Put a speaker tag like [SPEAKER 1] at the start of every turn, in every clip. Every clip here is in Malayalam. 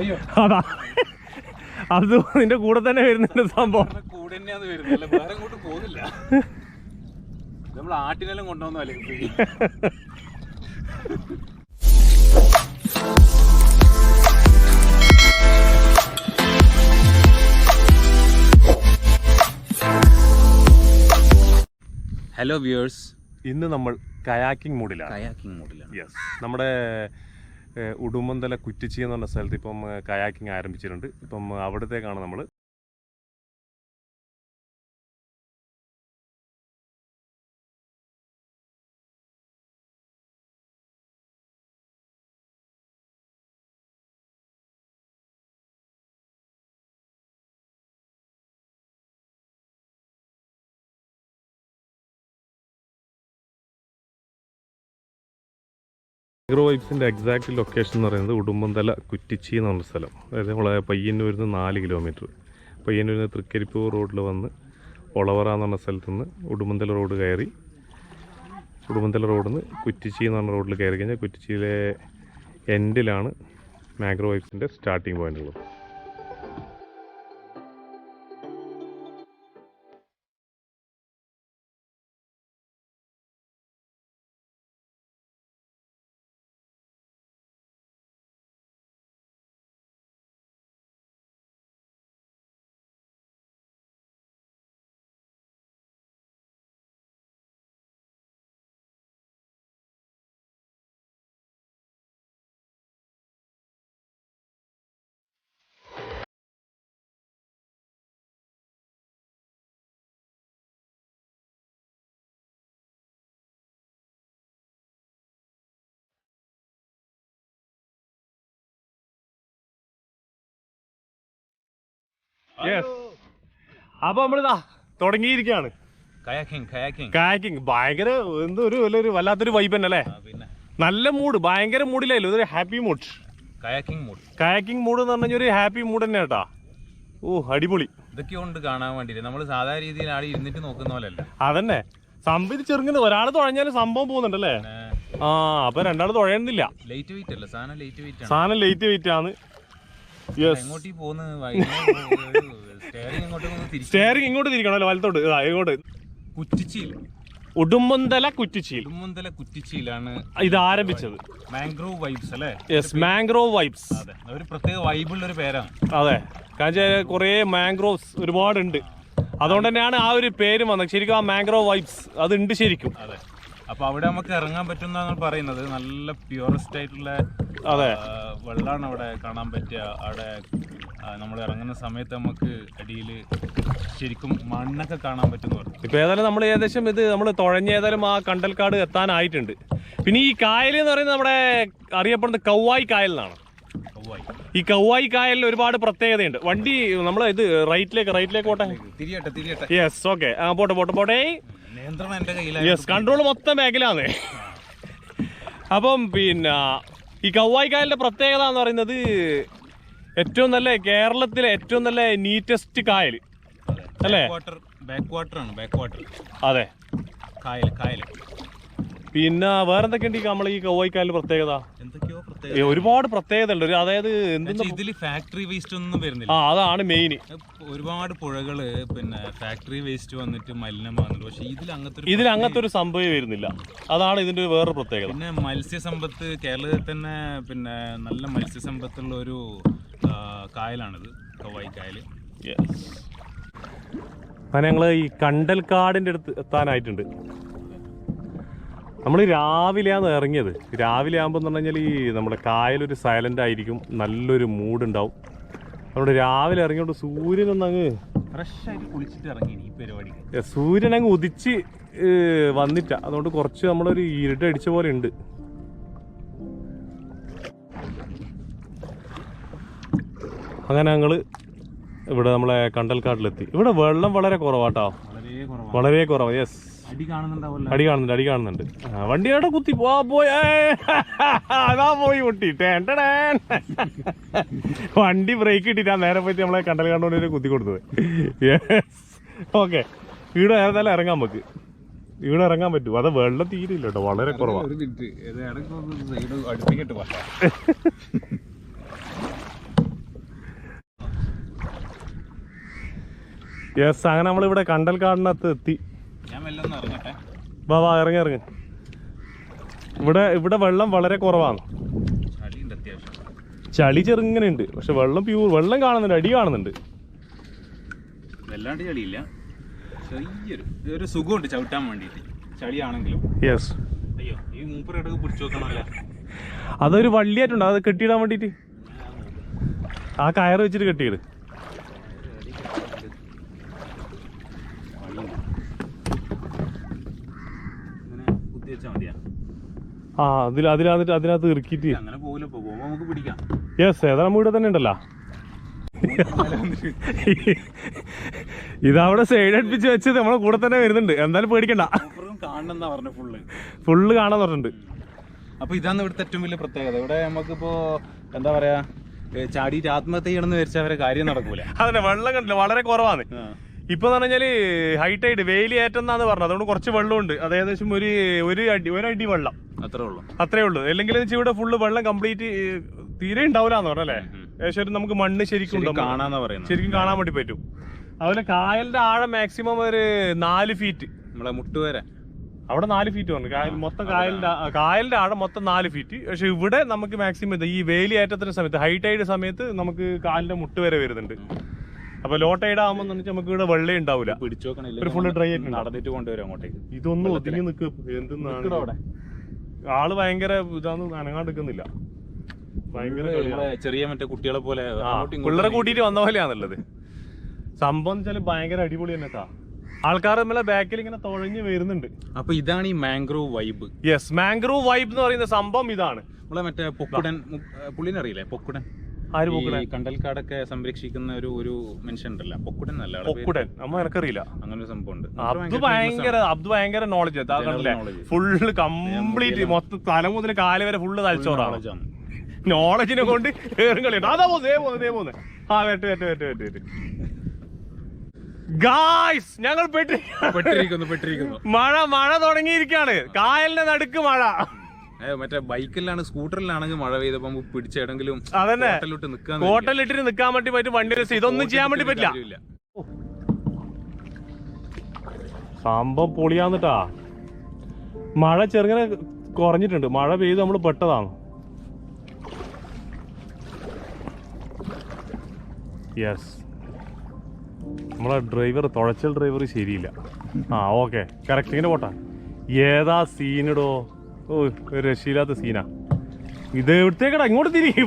[SPEAKER 1] അയ്യോ.
[SPEAKER 2] അതാ. അത് നിന്റെ കൂടെ തന്നെ വരുന്നുണ്ട് സംഭവം.
[SPEAKER 1] കൂടെ തന്നെയാണ് വരുന്നത്. അല്ല? വേറെ അങ്ങോട്ട് പോകുന്നില്ല നമ്മൾ ആട്ടിനെല്ലാം കൊണ്ടുവന്നല്ലേ ഹലോ വ്യൂവേഴ്സ്
[SPEAKER 2] ഇന്ന് നമ്മൾ കയാക്കിംഗ് മൂഡിലാണ്.
[SPEAKER 1] കയാക്കിംഗ് മൂഡിലാണ്.
[SPEAKER 2] യെസ് നമ്മുടെ ഉടുമ്പന്തല കുറ്റിച്ചി എന്ന് പറഞ്ഞ സ്ഥലത്ത് ഇപ്പം കയാക്കിങ് ആരംഭിച്ചിട്ടുണ്ട്. ഇപ്പം അവിടത്തേക്കാണ് നമ്മൾ മൈക്രോ വൈബ്സിന്റെ എക്സാക്ട് ലൊക്കേഷൻ എന്ന് പറയുന്നത് ഉടുമ്പന്തല കുറ്റിച്ചി എന്ന് പറഞ്ഞ സ്ഥലം. അതായത് നമ്മളെ പയ്യന്നൂരിൽ നിന്ന് നാല് കിലോമീറ്റർ പയ്യന്നൂരിൽ നിന്ന് തൃക്കരിപ്പൂർ റോഡിൽ വന്ന് ഒളവറ എന്ന് പറഞ്ഞ സ്ഥലത്ത് നിന്ന് ഉടുമ്പന്തല റോഡ് കയറി. ഉടുമ്പന്തല റോഡിൽ നിന്ന് കുറ്റിച്ചി എന്ന് പറഞ്ഞ റോഡിൽ കയറി കഴിഞ്ഞാൽ കുറ്റിച്ചിയിലെ എൻഡിലാണ് മാഗ്രോ വൈബ്സിന്റെ സ്റ്റാർട്ടിംഗ് പോയിന്റ് യെസ് അപ്പോൾ നമ്മളിതാ തുടങ്ങിയിരിക്കുകയാണ്.
[SPEAKER 1] കയാക്കിംഗ്
[SPEAKER 2] കാക്കിംഗ് ഭയങ്കര എന്തോ ഒരു ഒരു വല്ലാത്തൊരു വൈബ് തന്നെ അല്ലേ? നല്ല മൂഡ് ഭയങ്കര മൂഡിലായല്ലോ ഇതൊരു happy mood
[SPEAKER 1] kayaking mood
[SPEAKER 2] kayaking mood എന്ന് പറഞ്ഞാൽ ഒരു ഹാപ്പി മൂഡ് തന്നെ കേട്ടാ. ഓ അടിപൊളി.
[SPEAKER 1] ഇതൊക്കെ ഉണ്ട് കാണാൻ വേണ്ടിട്ട് നമ്മൾ സാധാരണ രീതിയിൽ ആടി ഇരുന്നിട്ട് നോക്കുന്ന പോലെയല്ല?
[SPEAKER 2] അതന്നെ. സംഭവം ചെറുങ്ങനെ ഒരാൾ തുഴഞ്ഞാലും സംഭവം പോകുന്നുണ്ടല്ലേ ആ അപ്പൊ രണ്ടാൾ തുഴയുന്നില്ല.
[SPEAKER 1] ലേറ്റ് വെയിറ്റ് അല്ല? സാധനം ലേറ്റ് വെയിറ്റ് ആണ്.
[SPEAKER 2] സാധനം ലേറ്റ് വെയിറ്റ് ആണ്.
[SPEAKER 1] എങ്ങോട്ടീ സ്റ്റെയറിംഗ്
[SPEAKER 2] ഇങ്ങോട്ട് തിരിക്കണല്ലോ വലത്തോട്ട്. ഇതാ ഇങ്ങോട്ട്.
[SPEAKER 1] കുറ്റിച്ചിയിൽ
[SPEAKER 2] ഉടുമ്പന്തല കുറ്റിച്ചിയിൽ
[SPEAKER 1] ഉടുമ്പന്തല കുറ്റിച്ചിയിലാണ്
[SPEAKER 2] ഇത് ആരംഭിച്ചത്?
[SPEAKER 1] മാംഗ്രോവ് വൈബ്സ് അല്ലേ?
[SPEAKER 2] യെസ് മാംഗ്രോവ് വൈബ്സ്
[SPEAKER 1] അതെ ഒരു പ്രത്യേക വൈബുള്ള ഒരു പേരാണ്.
[SPEAKER 2] അതെ. കാരണം കുറേ മാംഗ്രോവ്സ് ഒരുപാടുണ്ട്. അതുകൊണ്ട് തന്നെയാണ് ആ ഒരു പേര് വന്നത്. ശരിക്കും ആ മാംഗ്രോവ് വൈബ്സ് അതുണ്ട് ശരിക്കും.
[SPEAKER 1] അതെ. അപ്പൊ അവിടെ നമുക്ക് ഇറങ്ങാൻ പറ്റുന്ന പറയുന്നത്. നല്ല പ്യൂറസ്റ്റ് ആയിട്ടുള്ള
[SPEAKER 2] അതെ.
[SPEAKER 1] വെള്ളമാണ് അവിടെ കാണാൻ പറ്റുക അവിടെ നമ്മൾ ഇറങ്ങുന്ന സമയത്ത് നമുക്ക് അടിയിൽ ശരിക്കും മണ്ണൊക്കെ കാണാൻ പറ്റുന്ന പറഞ്ഞു
[SPEAKER 2] ഇപ്പൊ ഏതായാലും നമ്മൾ ഏകദേശം ഇത് നമ്മൾ തുഴഞ്ഞ ഏതായാലും ആ കണ്ടൽക്കാട് എത്താനായിട്ടുണ്ട്. പിന്നെ ഈ കായൽ എന്ന് പറയുന്നത് നമ്മുടെ അറിയപ്പെടുന്നത് കൗവായി കായൽ എന്നാണ്. ഈ കൗവായി കായലിൽ ഒരുപാട് പ്രത്യേകതയുണ്ട്. വണ്ടി നമ്മൾ ഇത് റൈറ്റിലേക്ക് റൈറ്റിലേക്ക് പോട്ടെ? യെസ് ഓക്കെ ആ പോട്ടെ പോട്ടെ പോട്ടെ. യെസ് കൺട്രോൾ മൊത്തം ബാക്കിലാണ് അപ്പം പിന്നെ ഈ കൗവായി കായലിന്റെ പ്രത്യേകത എന്ന് പറയുന്നത് ഏറ്റവും നല്ല കേരളത്തിലെ ഏറ്റവും നല്ല നീറ്റസ്റ്റ് കായൽ. അല്ലേ?
[SPEAKER 1] ബാക്ക് വാട്ടർ ആണ് ബാക്ക് വാട്ടർ
[SPEAKER 2] അതെ.
[SPEAKER 1] കായൽ കായൽ.
[SPEAKER 2] പിന്നെ വേറെന്തൊക്കെയുണ്ട് ഈ നമ്മൾ ഈ കൗവായി കായലിന്റെ പ്രത്യേകത?
[SPEAKER 1] എന്തൊക്കെയോ
[SPEAKER 2] ഒരുപാട് പ്രത്യേകത ഉണ്ട് അതായത് ഇതിൽ
[SPEAKER 1] ഇതിൽ ഫാക്ടറി വേസ്റ്റ് ഒന്നും വരുന്നില്ല.
[SPEAKER 2] ആ അതാണ് മെയിൻ
[SPEAKER 1] ഒരുപാട് പുഴകൾ പിന്നെ ഫാക്ടറി വേസ്റ്റ് വന്നിട്ട് മലിനമാകുന്നുണ്ട് പക്ഷെ ഇതിൽ അങ്ങനത്തെ
[SPEAKER 2] ഇതിൽ അങ്ങനത്തെ ഒരു സംഭവം വരുന്നില്ല. അതാണ് ഇതിന്റെ ഒരു വേറൊരു പ്രത്യേകത.
[SPEAKER 1] പിന്നെ മത്സ്യസമ്പത്ത് കേരളത്തിൽ തന്നെ പിന്നെ നല്ല മത്സ്യസമ്പത്തുള്ള ഒരു കായലാണിത്. കവായി കായൽ
[SPEAKER 2] അങ്ങനെ ഞങ്ങൾ ഈ കണ്ടൽ കണ്ടൽക്കാടിന്റെ അടുത്ത് എത്താനായിട്ടുണ്ട്. നമ്മൾ രാവിലെയാണ് ഇറങ്ങിയത്. രാവിലെ ആകുമ്പോൾ എന്ന് പറഞ്ഞു കഴിഞ്ഞാൽ ഈ നമ്മുടെ കായലൊരു സൈലന്റ് ആയിരിക്കും. നല്ലൊരു മൂഡ് ഉണ്ടാവും. അതുകൊണ്ട് രാവിലെ ഇറങ്ങിയോണ്ട് സൂര്യനൊന്ന് അങ്ങ് സൂര്യൻ അങ്ങ് ഉദിച്ച് വന്നിട്ട. അതുകൊണ്ട് കുറച്ച് നമ്മളൊരു ഇരുട്ടടിച്ച പോലെ ഉണ്ട്. അങ്ങനെ ഞങ്ങൾ ഇവിടെ നമ്മളെ കണ്ടൽക്കാട്ടിലെത്തി. ഇവിടെ വെള്ളം വളരെ കുറവാട്ടോ.
[SPEAKER 1] വളരെ കുറവാണ്
[SPEAKER 2] വളരെ കുറവ്. യെസ്
[SPEAKER 1] അടി
[SPEAKER 2] കാണുന്നുണ്ട് അടി കാണുന്നുണ്ട്. വണ്ടിയുടെ കുത്തി പോ പോയാ. പോയി പൊട്ടി വണ്ടി ബ്രേക്ക് ഇട്ടിട്ട് നേരെ പറ്റി നമ്മളെ കണ്ടൽ കണ്ടോണ്ട് കുത്തി കൊടുത്തത്. ഓക്കെ ഇവിടെ ഏതായാലും ഇറങ്ങാൻ നമുക്ക് ഇവിടെ ഇറങ്ങാൻ പറ്റും. അത് വെള്ളം തീരില്ല കേട്ടോ വളരെ കുറവാണ് യെസ് അങ്ങനെ നമ്മളിവിടെ
[SPEAKER 1] കണ്ടൽ കാടിനകത്ത് എത്തി.
[SPEAKER 2] വാ വാ ഇറങ്ങി ഇറങ്ങി. ഇവിടെ ഇവിടെ വെള്ളം വളരെ കുറവാണ്. ചളി ചെറുങ്ങനെ ഉണ്ട് പക്ഷെ വെള്ളം പ്യൂർ വെള്ളം കാണുന്നുണ്ട് അടി കാണുന്നുണ്ട്.
[SPEAKER 1] വല്ലാണ്ട് ചളിയില്ല. ചെറിയൊരു ഒരു സുഖമുണ്ട് ചവിട്ടാൻ വേണ്ടിയിട്ട്. ചളിയാണെങ്കിലും.
[SPEAKER 2] യെസ്
[SPEAKER 1] അയ്യോ ഈ മൂപ്പർ ഇടയ്ക്ക് പിടിച്ചു നോക്കണമല്ലേ?
[SPEAKER 2] അതൊരു വള്ളിയായിട്ടുണ്ട്. അത് കെട്ടിയിടാൻ വേണ്ടിയിട്ട്. ആ കയർ വെച്ചിട്ട് കെട്ടിയിട്
[SPEAKER 1] ഇങ്ങനെ കുത്തി വെച്ചാൽ മതിയാ
[SPEAKER 2] ആ അതിൽ അതിനകത്ത് അതിനകത്ത് ഇറുക്കിയിട്ട്.
[SPEAKER 1] അങ്ങനെ പോകില്ല പോകുമ്പോൾ നമുക്ക് പിടിക്കാം.
[SPEAKER 2] യെസ് ഏതാ നമ്മുടെ ഇവിടെ തന്നെ ഉണ്ടല്ലോ. ഇതവിടെ സൈഡ് അടുപ്പിച്ച് വെച്ച് നമ്മളെ കൂടെ തന്നെ വരുന്നുണ്ട്. എന്തായാലും പേടിക്കണ്ട.
[SPEAKER 1] മൂപ്പറും കാണണമെന്നാ പറഞ്ഞു ഫുള്ള്
[SPEAKER 2] ഫുള്ള് കാണാൻ പറഞ്ഞിട്ടുണ്ട്.
[SPEAKER 1] അപ്പൊ ഇതാണ് ഇവിടുത്തെ ഏറ്റവും വലിയ പ്രത്യേകത. ഇവിടെ നമുക്കിപ്പോ എന്താ പറയാ ചാടിയിട്ട് ആത്മഹത്യ ചെയ്യണമെന്ന് വിചാരിച്ചാൽ അവരെ കാര്യം നടക്കൂല.
[SPEAKER 2] അതന്നെ വെള്ളം കണ്ടില്ല? വളരെ കുറവാണ് ഇപ്പൊ എന്ന് പറഞ്ഞാൽ ഹൈറ്റ് ആയിട്ട് വെയിൽ ഏറ്റെന്നാന്ന് പറഞ്ഞത്. അതുകൊണ്ട് കുറച്ച് വെള്ളമുണ്ട്. അത് ഏകദേശം ഒരു ഒരു അടി ഒരടി വെള്ളം.
[SPEAKER 1] അത്രേ ഉള്ളൂ.
[SPEAKER 2] അത്രേ ഉള്ളൂ. അല്ലെങ്കിൽ ഇവിടെ ഫുള്ള് വെള്ളം കംപ്ലീറ്റ് തീരെ ഉണ്ടാവില്ലാന്ന് പറഞ്ഞല്ലേ ഏകദേശം നമുക്ക് മണ്ണ് ശരിക്കും
[SPEAKER 1] ശരിക്കും
[SPEAKER 2] ഉണ്ടാവും.
[SPEAKER 1] പറയുന്നത്.
[SPEAKER 2] ശരിക്കും കാണാൻ വേണ്ടി പറ്റും. അതുപോലെ കായലിന്റെ ആഴം മാക്സിമം ഒരു നാല് ഫീറ്റ്
[SPEAKER 1] നമ്മളെ മുട്ടുവരെ.
[SPEAKER 2] അവിടെ നാല് ഫീറ്റ് പറഞ്ഞു. കായൽ മൊത്തം കായലിന്റെ കായലിന്റെ ആഴം മൊത്തം നാല് ഫീറ്റ് പക്ഷെ ഇവിടെ നമുക്ക് മാക്സിമം ഈ ഈ വേലിയേറ്റത്തിന്റെ സമയത്ത് ഹൈ ടൈഡ് സമയത്ത് നമുക്ക് കാലിന്റെ മുട്ട് വരെ വരുന്നുണ്ട്. അപ്പൊ ലോ ടൈഡ് ആകുമ്പോൾ നമുക്ക് ഇവിടെ വെള്ളേ ഉണ്ടാവില്ല
[SPEAKER 1] പിടിച്ചു
[SPEAKER 2] ഫുള്ള് ഡ്രൈ ആയിട്ട്.
[SPEAKER 1] നടന്നിട്ട് കൊണ്ടുവരും അങ്ങോട്ടേക്ക്.
[SPEAKER 2] ഇതൊന്നും ഒതുങ്ങി നിൽക്കുക എന്തെന്നാണ്?
[SPEAKER 1] അവിടെ?
[SPEAKER 2] ആൾ ഭയങ്കര ഇതാന്ന് അനങ്ങാണ്ടിക്കുന്നില്ല ഭയങ്കര
[SPEAKER 1] ചെറിയ മറ്റേ കുട്ടികളെ പോലെ
[SPEAKER 2] പിള്ളേരെ കൂട്ടിയിട്ട് വന്ന പോലെയാണുള്ളത്. സംഭവം വെച്ചാൽ ഭയങ്കര അടിപൊളി തന്നെ ആൾക്കാർ നമ്മളെ ബാക്കിൽ ഇങ്ങനെ തൊഴഞ്ഞു വരുന്നുണ്ട്.
[SPEAKER 1] അപ്പൊ ഇതാണ് ഈ mangrove vibe
[SPEAKER 2] yes mangrove vibe എന്ന് പറയുന്ന സംഭവം ഇതാണ്.
[SPEAKER 1] നമ്മളെ മറ്റേ പൊക്കുടൻ പുള്ളിനെ അറിയില്ലേ? പൊക്കുടൻ. കണ്ടൽക്കാടൊക്കെ സംരക്ഷിക്കുന്ന ഒരു ഒരു മനുഷ്യൻ ഉണ്ടല്ലോ പൊക്കുടൻ
[SPEAKER 2] പൊക്കുടൻ. നമ്മ എനക്കറിയില്ല.
[SPEAKER 1] അങ്ങനെ ഒരു സംഭവം ഉണ്ട്.
[SPEAKER 2] അബ്ദു ഭയങ്കര അബ്ദു ഭയങ്കര നോളജ് കണ്ടില്ലേ. ഫുള്ള് കംപ്ലീറ്റ് മൊത്തം തല മുതൽ കാല വരെ ഫുള്ള് തലച്ചോറാണ്. നോളജിനെ കൊണ്ട് ഏറും കളിയുണ്ട്. അതാ പോന്ന് ദേ പോന്ന് ദേ പോന്ന്. ആ വെട്ട് വെട്ട് വെട്ട് വെട്ട് വെട്ട്. ഗായ്സ് ഞങ്ങൾ പെട്ടി
[SPEAKER 1] പെട്ടിരിക്കുന്നു പെട്ടിരിക്കുന്നു.
[SPEAKER 2] മഴ മഴ തുടങ്ങിയിരിക്കാണ്. കായലിന്റെ നടുക്ക് മഴ.
[SPEAKER 1] മറ്റേ ബൈക്കിലാണ് സ്കൂട്ടറിലാണെങ്കിൽ മഴ പെയ്തപ്പോ നമുക്ക് പിടിച്ചെടെങ്കിലും
[SPEAKER 2] അതന്നെ. ഹോട്ടലിട്ടിട്ട് നിക്കാൻ വേണ്ടി പറ്റും വണ്ടി ഇതൊന്നും ചെയ്യാൻ വേണ്ടി പറ്റില്ല. സംഭവം പൊളിയാന്നിട്ടാ. മഴ ചെറുങ്ങനെ കുറഞ്ഞിട്ടുണ്ട്. മഴ പെയ്ത് നമ്മൾ പെട്ടതാണ്. യെസ് നമ്മളെ ഡ്രൈവർ തുഴച്ചൽ ഡ്രൈവർ ശരിയില്ല. ആ ഓക്കെ കറക്റ്റ് ഇങ്ങനെ പോട്ടാ. ഏതാ സീനിടോ ഓ ഒരു രക്ഷയില്ലാത്ത സീനാ. ഇത് ഇവിടത്തേക്കട ഇങ്ങോട്ട് തിരികെ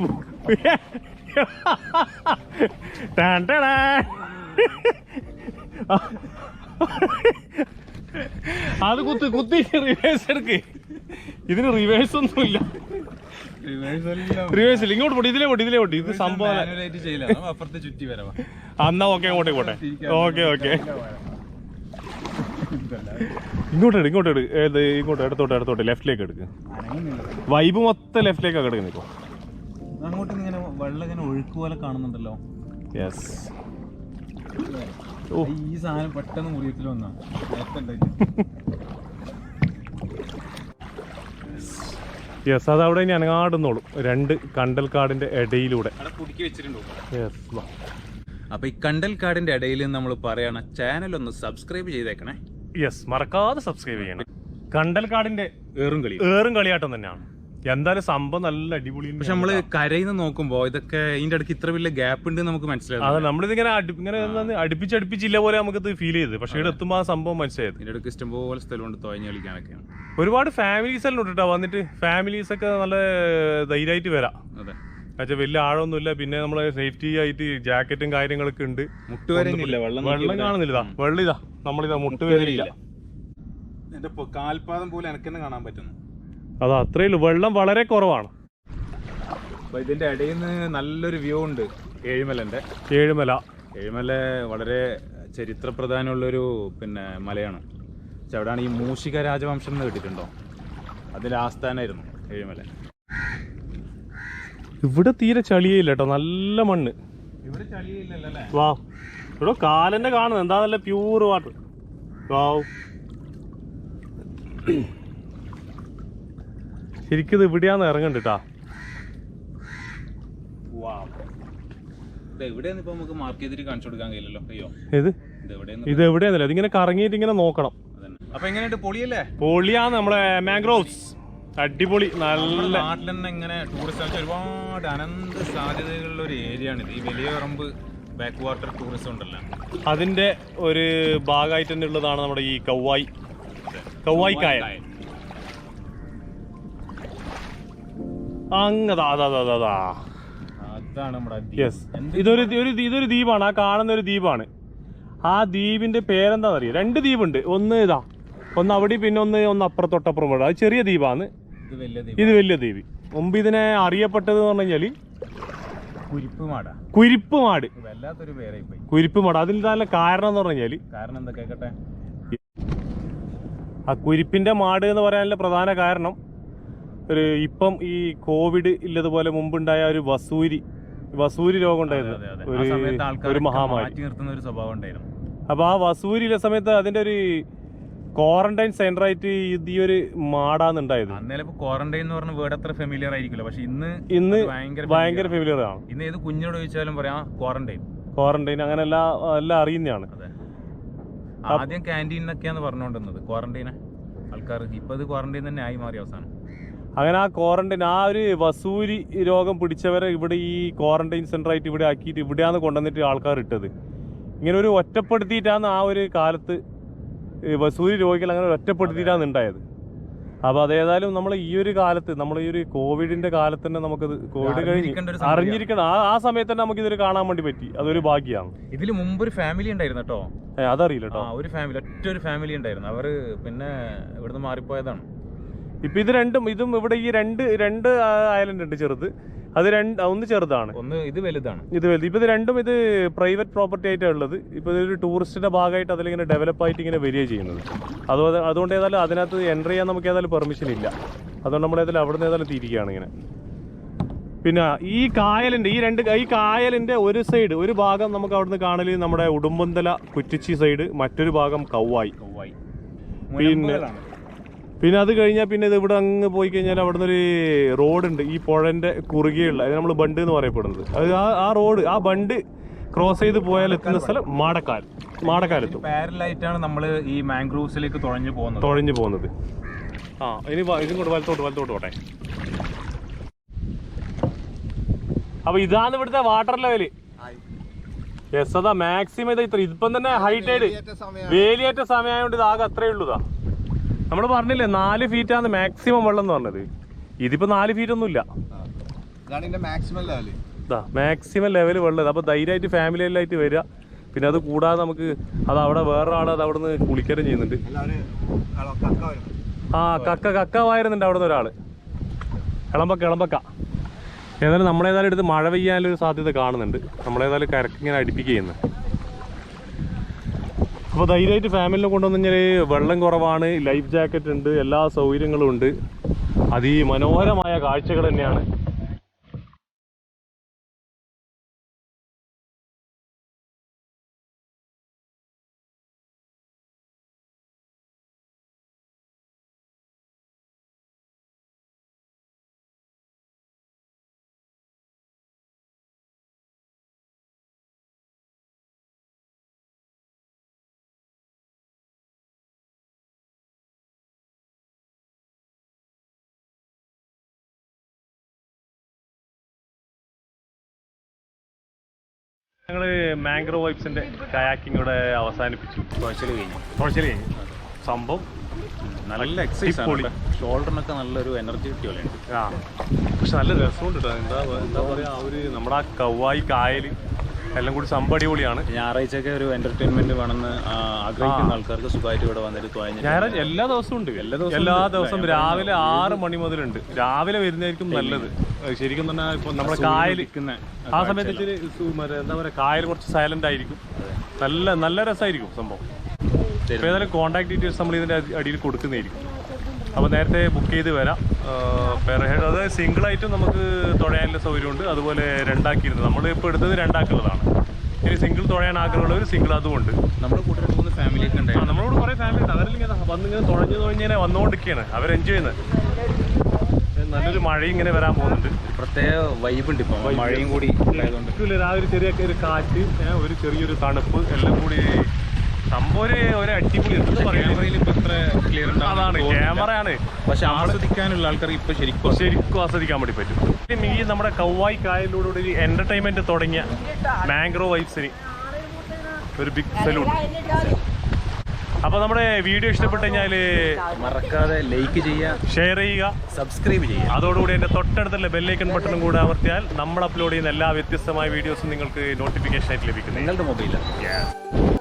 [SPEAKER 2] ടാണ്ടടാ ടാടാ. അത് കുത്തി കുത്തി റിവേഴ്സ് എടുക്ക്. ഇതിന് റിവേഴ്സ് ഒന്നുമില്ല. റിവേഴ്സ് ഇല്ല ഇങ്ങോട്ട് പോട്ടെ ഇതിലേ പോട്ടെ ഇതിലേ പോട്ടെ. ഇത് സംഭവം അന്നാ ഓക്കെ അങ്ങോട്ടേ പോട്ടെ. Okay okay. ഇങ്ങോട്ട് എടു ഇങ്ങോട്ട് എടു ഏത് ഇങ്ങോട്ട് എടുത്തോട്ട് എടുത്തോട്ട് ലെഫ്റ്റിലേക്ക് എടുക്ക്. വൈബ് മൊത്തം ലെഫ്റ്റിലേക്കാണ് കിടക്കുന്നത് ഇപ്പോൾ
[SPEAKER 1] അങ്ങോട്ട് ഇങ്ങനെ വെള്ളം ഇങ്ങനെ ഒഴുക്ക് പോലെ കാണുന്നുണ്ടല്ലോ.
[SPEAKER 2] യെസ്
[SPEAKER 1] ഈ സാധനം പെട്ടെന്ന് മുറിയത്തിൽ വന്നാ.
[SPEAKER 2] യെസ് അത് അവിടെ ഇനി അനങ്ങാടുന്നോളും. രണ്ട് കണ്ടൽക്കാടിന്റെ ഇടയിലൂടെ.
[SPEAKER 1] കുടുക്കി വെച്ചിട്ടുണ്ടോ?
[SPEAKER 2] യെസ്
[SPEAKER 1] അപ്പൊ ഈ കണ്ടൽക്കാടിന്റെ ഇടയിൽ നമ്മൾ പറയണ ചാനൽ ഒന്ന് സബ്സ്ക്രൈബ് ചെയ്തേക്കണേ.
[SPEAKER 2] യെസ് മറക്കാതെ സബ്സ്ക്രൈബ് ചെയ്യണം. കണ്ടൽക്കാടിന്റെ
[SPEAKER 1] ഏറും കളി.
[SPEAKER 2] ഏറും കളിയാട്ടം തന്നെയാണ്. എന്തായാലും സംഭവം നല്ല അടിപൊളി
[SPEAKER 1] പക്ഷെ നമ്മൾ കരയിൽ നിന്ന് നോക്കുമ്പോ ഇതൊക്കെ ഇതിന്റെ ഇടയ്ക്ക് ഇത്ര വലിയ ഗ്യാപ്പ് ഉണ്ട് നമുക്ക് മനസ്സിലായത്
[SPEAKER 2] അതെ നമ്മളിതിങ്ങനെ ഇങ്ങനെ അടുപ്പിച്ചടുപ്പിച്ചില്ല പോലെ നമുക്ക് ഇത് ഫീൽ ചെയ്ത്. പക്ഷെ ഇവിടെ എത്തുമ്പോൾ ആ സംഭവം മനസ്സിലായത്.
[SPEAKER 1] ഇതിന്റെ ഇടയ്ക്ക് ഇഷ്ടംപോലെ സ്ഥലമുണ്ട് തുഴഞ്ഞു കളിക്കാനൊക്കെയാണ്.
[SPEAKER 2] ഒരുപാട് ഫാമിലീസ് എല്ലാം ഉണ്ട് കേട്ടോ വന്നിട്ട് ഫാമിലീസ് ഒക്കെ നല്ല ധൈര്യമായിട്ട് വരാം.
[SPEAKER 1] അതെ.
[SPEAKER 2] എന്നുവെച്ചാൽ വലിയ ആഴമൊന്നുമില്ല. പിന്നെ നമ്മൾ സേഫ്റ്റി ആയിട്ട് ജാക്കറ്റും കാര്യങ്ങളൊക്കെ ഉണ്ട്.
[SPEAKER 1] വെള്ളം
[SPEAKER 2] കാണുന്നില്ല. വെള്ളം ഇതാ നമ്മളിതാ മുട്ട്
[SPEAKER 1] എന്റെ കാൽപാദം പോലെ എനിക്ക് തന്നെ കാണാൻ പറ്റുന്നു.
[SPEAKER 2] അതാ അത്രേ ഉള്ളൂ. വെള്ളം വളരെ കുറവാണ്.
[SPEAKER 1] അപ്പൊ ഇതിന്റെ ഇടയിൽ നിന്ന് നല്ലൊരു വ്യൂ ഉണ്ട് ഏഴുമലന്റെ.
[SPEAKER 2] ഏഴുമല.
[SPEAKER 1] ഏഴുമല വളരെ ചരിത്ര പ്രധാനമുള്ളൊരു പിന്നെ മലയാണ്. പക്ഷെ അവിടെയാണ് ഈ മൂഷിക രാജവംശം എന്ന് കേട്ടിട്ടുണ്ടോ? അതിന്റെ ആസ്ഥാനായിരുന്നു ഏഴിമല.
[SPEAKER 2] ഇവിടെ തീരെ ചളിയേ കേട്ടോ നല്ല മണ്ണ്. വാ ഇവിടെ കാലന്നെ കാണുന്നത്. എന്താ നല്ല പ്യൂർ വാട്ടർ വാവ്. ശരിക്കും ഇത് ഇവിടെയാന്ന് ഇറങ്ങണ്ട് കേട്ടാ
[SPEAKER 1] ഇത് എവിടെയാണ് ഇപ്പൊ നമുക്ക് മാർക്ക് ചെയ്തിട്ട് കാണിച്ചു കൊടുക്കാൻ കഴിയില്ലല്ലോ. അയ്യോ.
[SPEAKER 2] ഇത്
[SPEAKER 1] ഇത് എവിടെയെന്ന്
[SPEAKER 2] ഇത് ഇതിങ്ങനെ കറങ്ങിയിട്ട് ഇങ്ങനെ നോക്കണം.
[SPEAKER 1] അപ്പൊ എങ്ങനെയുണ്ട്? പൊളിയല്ലേ?
[SPEAKER 2] പൊളിയാണ് നമ്മളെ മാംഗ്രോവ്സ് അടിപൊളി നല്ല
[SPEAKER 1] നാട്ടിൽ തന്നെ ഇങ്ങനെ ടൂറിസ്റ്റ് ഒരുപാട് അനന്ത സാധ്യതകളുള്ള ഒരു ഏരിയ ആണ് ഇത്. ഈ വലിയ പറമ്പ് ബാക്ക് വാട്ടർ ടൂറിസം ഉണ്ടല്ലോ.
[SPEAKER 2] അതിന്റെ ഒരു ഭാഗമായിട്ട് തന്നെ ഉള്ളതാണ് നമ്മുടെ ഈ കൗവായി. കൗവായി കായൽ. അങ്ങതാ അതാ അതാ അതാ, അതാ
[SPEAKER 1] അതാണ് നമ്മുടെ ദ്വീപ്.
[SPEAKER 2] യെസ്
[SPEAKER 1] എന്ത്
[SPEAKER 2] ഇതൊരു ഒരു ഇതൊരു ദ്വീപാണ്. ആ കാണുന്ന ഒരു ദ്വീപാണ്. ആ ദ്വീപിന്റെ പേരെന്താ അറിയാം രണ്ട് ദ്വീപുണ്ട്. ഒന്ന് ഇതാ. ഒന്ന് അവിടെ പിന്നെ ഒന്ന് ഒന്ന് അപ്പുറത്തൊട്ടപ്പുറം അത് ചെറിയ ദ്വീപാണ്.
[SPEAKER 1] ഇത് വലിയ
[SPEAKER 2] ദേവി മുമ്പ് ഇതിനെ അറിയപ്പെട്ടത് എന്ന് പറഞ്ഞു കഴിഞ്ഞാൽ
[SPEAKER 1] കുരിപ്പ് മാടാ. വല്ലാത്തൊരു പേരായി പോയി
[SPEAKER 2] കുരിപ്പ് മാട്. അതിൽ നല്ല കാരണം എന്ന് പറഞ്ഞു കഴിഞ്ഞാൽ
[SPEAKER 1] കാരണം എന്താ കേക്കട്ടെ?
[SPEAKER 2] ആ കുരിപ്പിന്റെ മാട് എന്ന് പറയാനുള്ള പ്രധാന കാരണം ഒരു ഇപ്പം ഈ കോവിഡ് ഇല്ലതുപോലെ മുമ്പുണ്ടായ ഒരു വസൂരി വസൂരി രോഗം ഉണ്ടായിരുന്നു ഒരു ഒരു മഹാമാരി.
[SPEAKER 1] മാറ്റി നിർത്തുന്ന ഒരു സ്വഭാവം ഉണ്ടായിരുന്നു.
[SPEAKER 2] അപ്പൊ ആ വസൂരിയിലെ സമയത്ത് അതിന്റെ ഒരു ക്വാറന്റൈൻ സെന്റർ ആയിട്ട് ഇതൊരു ഈ ഒരു മാടാന്ന് ഉണ്ടായത്.
[SPEAKER 1] അന്നേരം ക്വാറന്റൈൻ എന്ന് പറഞ്ഞ വേർഡ് അത്ര ഫെമിലിയർ ആയിരിക്കില്ല. പക്ഷെ ഇന്ന്
[SPEAKER 2] ഇന്ന്
[SPEAKER 1] ഭയങ്കര
[SPEAKER 2] ഫെമിലിയർ ആണ്.
[SPEAKER 1] ഇന്ന് ഏത് കുഞ്ഞിനോട് ചോദിച്ചാലും പറയാം ക്വാറന്റൈൻ
[SPEAKER 2] ക്വാറന്റൈൻ അങ്ങനെ എല്ലാം എല്ലാം അറിയുന്നതാണ്.
[SPEAKER 1] ആദ്യം ക്യാന്റീനൊക്കെയാണ് പറഞ്ഞുകൊണ്ടിരുന്നത്. ക്വാറന്റൈന് ആൾക്കാർ ഇപ്പൊ ഇത് ക്വാറന്റൈൻ തന്നെ ആയി മാറി അവസാനം.
[SPEAKER 2] അങ്ങനെ ആ ക്വാറന്റൈൻ ആ ഒരു വസൂരി രോഗം പിടിച്ചവരെ ഇവിടെ ഈ ക്വാറന്റൈൻ സെന്റർ ആയിട്ട് ഇവിടെ ആക്കിയിട്ട് ഇവിടെയാണ് കൊണ്ടുവന്നിട്ട് ആൾക്കാർ ഇട്ടത്. ഇങ്ങനെ ഒരു ഒറ്റപ്പെടുത്തിയിട്ടാണ് ആ ഒരു കാലത്ത് വസൂരി രോഗികൾ അങ്ങനെ ഒറ്റപ്പെടുത്തിയിട്ടാണ് ഉണ്ടായത് അപ്പോൾ അതേതായാലും നമ്മൾ ഈ ഒരു കാലത്ത് നമ്മൾ ഈ ഒരു കോവിഡിന്റെ കാലത്ത് തന്നെ നമുക്കത് കോവിഡ് കഴിഞ്ഞ്. അറിഞ്ഞിരിക്കണം ആ ആ സമയത്ത് തന്നെ നമുക്ക് ഇതൊരു കാണാൻ വേണ്ടി പറ്റി. അതൊരു ഭാഗ്യമാണ്.
[SPEAKER 1] ഇതിൽ മുമ്പ് ഒരു ഫാമിലി ഉണ്ടായിരുന്നു കേട്ടോ.
[SPEAKER 2] അതറിയില്ല കേട്ടോ.
[SPEAKER 1] ഒരു ഫാമിലി ഒറ്റ ഒരു ഫാമിലി ഉണ്ടായിരുന്നു. അവർ പിന്നെ ഇവിടുന്ന് മാറിപ്പോയതാണ്.
[SPEAKER 2] ഇപ്പൊ ഇത് രണ്ടും ഇതും ഇവിടെ ഈ രണ്ട് രണ്ട് ഐലൻഡ് ഉണ്ട് ചെറുത്. അത് രണ്ട് ഒന്ന് ചെറുതാണ്.
[SPEAKER 1] ഒന്ന് ഇത് വലുതാണ്.
[SPEAKER 2] ഇത് വലുത്. ഇപ്പൊ ഇത് രണ്ടും ഇത് പ്രൈവറ്റ് പ്രോപ്പർട്ടി ആയിട്ടാണ് ഉള്ളത്. ഇപ്പൊ ഇതൊരു ടൂറിസ്റ്റിന്റെ ഭാഗമായിട്ട് അതിലിങ്ങനെ ഡെവലപ്പ് ആയിട്ട് ഇങ്ങനെ വരിക ചെയ്യുന്നത്. അതുപോലെ അതുകൊണ്ട് ഏതായാലും അതിനകത്ത് എന്റർ ചെയ്യാൻ നമുക്ക് ഏതായാലും പെർമിഷൻ ഇല്ല. അതുകൊണ്ട് നമ്മൾ ഏതായാലും അവിടെ നിന്ന് ഏതായാലും തിരിക്കുകയാണ് ഇങ്ങനെ. പിന്നെ ഈ കായലിന്റെ ഈ രണ്ട് ഈ കായലിന്റെ ഒരു സൈഡ് ഒരു ഭാഗം നമുക്ക് അവിടുന്ന് കാണൽ നമ്മുടെ ഉടുമ്പന്തല കുറ്റിച്ചി സൈഡ് മറ്റൊരു ഭാഗം കൗവായി.
[SPEAKER 1] കൗവായി.
[SPEAKER 2] പിന്നെ-. പിന്നെ അത് കഴിഞ്ഞാൽ പിന്നെ ഇത് ഇവിടെ അങ്ങ് പോയി കഴിഞ്ഞാൽ അവിടെ നിന്നൊരു റോഡുണ്ട്. ഈ പുഴന്റെ കുറുകെയുള്ള അത് നമ്മൾ ബണ്ട് എന്ന് പറയപ്പെടുന്നത്. അത് ആ ആ റോഡ് ആ ബണ്ട് ക്രോസ് ചെയ്ത് പോയാൽ എത്തുന്ന സ്ഥലം മാടക്കാൽ. മാടക്കാലെത്തും.
[SPEAKER 1] പാരലായിട്ടാണ് നമ്മൾ ഈ മാംഗ്രൂവ്സിലേക്ക് തുഴഞ്ഞു പോകുന്നത്.
[SPEAKER 2] തുഴഞ്ഞു പോകുന്നത്. ആ ഇനി ഇതും കൂടെ വലത്തോട്ട് വലത്തോട്ട് പോട്ടെ. അപ്പൊ ഇതാണ് ഇവിടുത്തെ വാട്ടർ ലെവൽ യെസ് അതാ മാക്സിമം ഇതാ ഇത്ര. ഇപ്പം തന്നെ ഹൈറ്റ് ആയിട്ട് വേലിയേറ്റ സമയമായതുകൊണ്ട് ഇത് ആകെ അത്രേ ഉള്ളൂ ഇതാ. നമ്മൾ പറഞ്ഞില്ലേ നാല് ഫീറ്റ് ആണ് മാക്സിമം വെള്ളം എന്ന് പറഞ്ഞത്. ഇതിപ്പോ നാല് ഫീറ്റ് ഒന്നും ഇല്ല
[SPEAKER 3] മാക്സിമം
[SPEAKER 2] ലെവൽ വെള്ളം. അപ്പൊ ധൈര്യമായിട്ട് ഫാമിലി എല്ലായിട്ട് വരിക. പിന്നെ അത് കൂടാതെ നമുക്ക് അത് അവിടെ വേറെ ആൾ അത് അവിടെ നിന്ന് കുളിക്കലും ചെയ്യുന്നുണ്ട് ആ കക്ക കക്ക വായിരുന്നുണ്ട് അവിടെ നിന്ന് ഒരാൾ. ഇളമ്പക്ക ഇളമ്പക്ക ഏതായാലും നമ്മളേതായാലും എടുത്ത് മഴ പെയ്യാനൊരു സാധ്യത കാണുന്നുണ്ട്. നമ്മളേതായാലും കരക്കിങ്ങനെ അടുപ്പിക്കുന്നത് അപ്പോൾ ധൈര്യമായിട്ട് ഫാമിലിനെ കൊണ്ടുവന്നു കഴിഞ്ഞാൽ വെള്ളം കുറവാണ് ലൈഫ് ജാക്കറ്റ് ഉണ്ട് എല്ലാ സൗകര്യങ്ങളും ഉണ്ട്. അതിമനോഹരമായ കാഴ്ചകൾ തന്നെയാണ്. ഞങ്ങൾ മാംഗ്രോ വൈബ്സിന്റെ കയാക്കിംഗ് ഇവിടെ അവസാനിപ്പിച്ചു.
[SPEAKER 1] തുഴച്ചിൽ കഴിഞ്ഞു.
[SPEAKER 2] തുഴച്ചിൽ കഴിഞ്ഞു. സംഭവം
[SPEAKER 1] നല്ല എക്സസൈസ് ആണ് ഷോൾഡറിനൊക്കെ നല്ലൊരു എനർജി കിട്ടിയല്ലേ?
[SPEAKER 2] ആ. പക്ഷെ നല്ല രസമുണ്ട് കേട്ടോ. എന്താ എന്താ പറയാ ആ ഒരു നമ്മുടെ ആ കവായി കായൽ എല്ലാം കൂടി സമ്പടിപൊളിയാണ്
[SPEAKER 1] ഞായറാഴ്ചയൊക്കെ ഒരു എന്റർടൈൻമെന്റ് വേണമെന്ന് ആഗ്രഹിക്കുന്ന ആൾക്കാർക്ക് സുഖമായിട്ട് ഇവിടെ വന്നിട്ട്
[SPEAKER 2] ഞായറാഴ്ച എല്ലാ ദിവസവും ഉണ്ട്.
[SPEAKER 1] എല്ലാ ദിവസവും
[SPEAKER 2] എല്ലാ. ദിവസവും രാവിലെ ആറ് മണി മുതലുണ്ട്. രാവിലെ വരുന്നതായിരിക്കും നല്ലത്. ശരിക്കും പറഞ്ഞാൽ ഇപ്പൊ നമ്മുടെ കായൽ ആ സമയത്ത് ഇച്ചിരി എന്താ പറയാ കായൽ കുറച്ച് സൈലന്റ് ആയിരിക്കും. നല്ല നല്ല രസമായിരിക്കും സംഭവം. ഏതായാലും കോൺടാക്ട് ഡീറ്റെയിൽസ് നമ്മൾ ഇതിന്റെ അടിയിൽ കൊടുക്കുന്നതായിരിക്കും. അപ്പോൾ നേരത്തെ ബുക്ക് ചെയ്ത് വരാം. പെർ ഹെഡ് അത് സിംഗിൾ ആയിട്ടും നമുക്ക് തുഴയാനുള്ള സൗകര്യമുണ്ട്. അതുപോലെ രണ്ടാക്കിയിരുന്നത് നമ്മൾ ഇപ്പോൾ എടുത്തത് രണ്ടാക്കുള്ളതാണ്. ഇനി സിംഗിൾ തുഴയാൻ ആഗ്രഹമുള്ളവർ സിംഗിൾ അതുമുണ്ട്
[SPEAKER 1] നമ്മൾ കൂടെ രണ്ട് മൂന്ന് ഫാമിലി ഒക്കെ ഉണ്ടായിരുന്നു.
[SPEAKER 2] നമ്മളോട് കുറേ ഫാമിലി ഉണ്ട്. അവരിങ്ങനെ വന്നിങ്ങനെ തുഴഞ്ഞു തുഴഞ്ഞിങ്ങനെ വന്നുകൊണ്ടിരിക്കുകയാണ് അവർ എൻജോയ് ചെയ്യുന്നത് നല്ലൊരു മഴ ഇങ്ങനെ വരാൻ പോകുന്നുണ്ട്.
[SPEAKER 1] പ്രത്യേക വൈബ് ഉണ്ട് ഇപ്പൊ. മഴയും കൂടി
[SPEAKER 2] രാവിലെ ഒരു ചെറിയ ഒരു കാറ്റ് ഒരു ചെറിയൊരു തണുപ്പ് എല്ലാം കൂടി സംഭവം ഒരു അടിപൊളി
[SPEAKER 1] ക്യാമറയിൽ ഇപ്പൊ ഇത്ര ക്ലിയർ
[SPEAKER 2] അതാണ് ക്യാമറയാണ്.
[SPEAKER 1] പക്ഷെ ആസ്വദിക്കാനുള്ള ആൾക്കാർ ഇപ്പൊ ശരിക്കും
[SPEAKER 2] ശരിക്കും ആസ്വദിക്കാൻ വേണ്ടി പറ്റും. ഈ നമ്മുടെ കൗവായി കായലിലൂടെ ഒരു എന്റർടൈൻമെന്റ് തുടങ്ങിയ മാംഗ്രോ വൈബ്സിന് ഒരു ബിഗ് സല്യൂട്ട് അപ്പൊ നമ്മുടെ വീഡിയോ ഇഷ്ടപ്പെട്ടു കഴിഞ്ഞാൽ
[SPEAKER 1] മറക്കാതെ ലൈക്ക് ചെയ്യുക
[SPEAKER 2] ഷെയർ ചെയ്യുക.
[SPEAKER 1] സബ്സ്ക്രൈബ് ചെയ്യുക.
[SPEAKER 2] അതോടുകൂടി എന്റെ തൊട്ടടുത്തുള്ള ബെല്ലൈക്കൺ ബട്ടണും കൂടെ അമർത്തിയാൽ നമ്മൾ അപ്ലോഡ് ചെയ്യുന്ന എല്ലാ വ്യത്യസ്തമായ വീഡിയോസും നിങ്ങൾക്ക് നോട്ടിഫിക്കേഷൻ ആയിട്ട് ലഭിക്കും
[SPEAKER 1] നിങ്ങളുടെ
[SPEAKER 2] Yes.